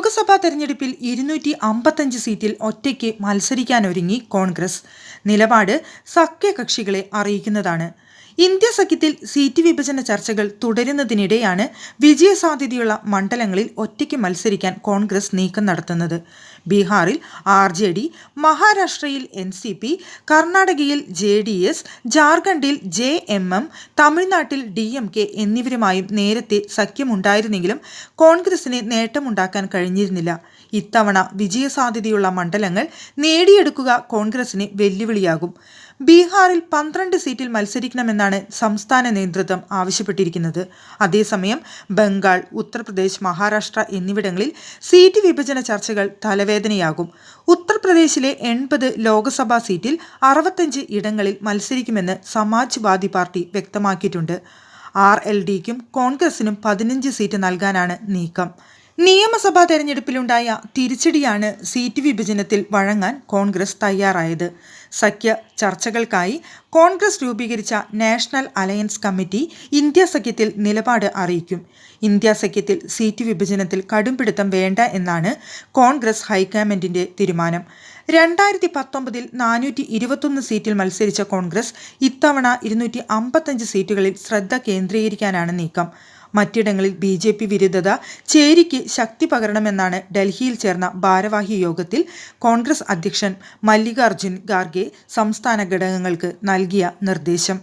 ലോക്സഭാ തെരഞ്ഞെടുപ്പിൽ ഇരുന്നൂറ്റി അമ്പത്തഞ്ച് സീറ്റിൽ ഒറ്റയ്ക്ക് മത്സരിക്കാനൊരുങ്ങി കോൺഗ്രസ്. നിലപാട് സഖ്യകക്ഷികളെ അറിയിക്കുന്നതാണ്. ഇന്ത്യ സഖ്യത്തിൽ സീറ്റ് വിഭജന ചർച്ചകൾ തുടരുന്നതിനിടെയാണ് വിജയസാധ്യതയുള്ള മണ്ഡലങ്ങളിൽ ഒറ്റയ്ക്ക് മത്സരിക്കാൻ കോൺഗ്രസ് നീക്കം നടത്തുന്നത്. ബീഹാറിൽ ആർ ജെ ഡി മഹാരാഷ്ട്രയിൽ എൻ സി പി കർണാടകയിൽ ജെ ഡി എസ് ജാർഖണ്ഡിൽ ജെ എം എം തമിഴ്നാട്ടിൽ ഡി എം കെ എന്നിവരുമായും നേരത്തെ സഖ്യമുണ്ടായിരുന്നെങ്കിലും കോൺഗ്രസിന് നേട്ടമുണ്ടാക്കാൻ കഴിഞ്ഞിരുന്നില്ല. ഇത്തവണ വിജയസാധ്യതയുള്ള മണ്ഡലങ്ങൾ നേടിയെടുക്കുക കോൺഗ്രസിന് വെല്ലുവിളിയാകും. ബീഹാറിൽ പന്ത്രണ്ട് സീറ്റിൽ മത്സരിക്കണമെന്നാണ് സംസ്ഥാന നേതൃത്വം ആവശ്യപ്പെട്ടിരിക്കുന്നത്. അതേസമയം ബംഗാൾ ഉത്തർപ്രദേശ് മഹാരാഷ്ട്ര എന്നിവിടങ്ങളിൽ സീറ്റ് വിഭജന ചർച്ചകൾ തലവേദനയാകും ഉത്തർപ്രദേശിലെ എൺപത് ലോക്സഭാ സീറ്റിൽ അറുപത്തഞ്ച് ഇടങ്ങളിൽ മത്സരിക്കുമെന്ന് സമാജ്വാദി പാർട്ടി വ്യക്തമാക്കിയിട്ടുണ്ട്. ആർ എൽ ഡിക്കും കോൺഗ്രസിനും പതിനഞ്ച് സീറ്റ് നൽകാനാണ് നീക്കം. നിയമസഭാ തെരഞ്ഞെടുപ്പിലുണ്ടായ തിരിച്ചടിയാണ് സീറ്റ് വിഭജനത്തിൽ വഴങ്ങാൻ കോൺഗ്രസ് തയ്യാറായത്. സഖ്യ ചർച്ചകൾക്കായി കോൺഗ്രസ് രൂപീകരിച്ച നാഷണൽ അലയൻസ് കമ്മിറ്റി ഇന്ത്യ സഖ്യത്തിൽ നിലപാട് അറിയിക്കും. ഇന്ത്യ സഖ്യത്തിൽ സീറ്റ് വിഭജനത്തിൽ കടുംപിടുത്തം വേണ്ട എന്നാണ് കോൺഗ്രസ് ഹൈക്കമാൻഡിന്റെ തീരുമാനം. രണ്ടായിരത്തി പത്തൊമ്പതിൽ നാനൂറ്റി ഇരുപത്തൊന്ന് സീറ്റിൽ മത്സരിച്ച കോൺഗ്രസ് ഇത്തവണ ഇരുന്നൂറ്റി അമ്പത്തഞ്ച് സീറ്റുകളിൽ ശ്രദ്ധ കേന്ദ്രീകരിക്കാനാണ് നീക്കം. മറ്റിടങ്ങളിൽ ബി ജെ പി വിരുദ്ധത ചേരിക്ക് ശക്തി പകരണമെന്നാണ് ഡൽഹിയിൽ ചേർന്ന ഭാരവാഹി യോഗത്തിൽ കോൺഗ്രസ് അധ്യക്ഷൻ മല്ലികാർജുൻ ഖാർഗെ സംസ്ഥാന ഘടകങ്ങൾക്ക് നൽകിയ നിർദ്ദേശം.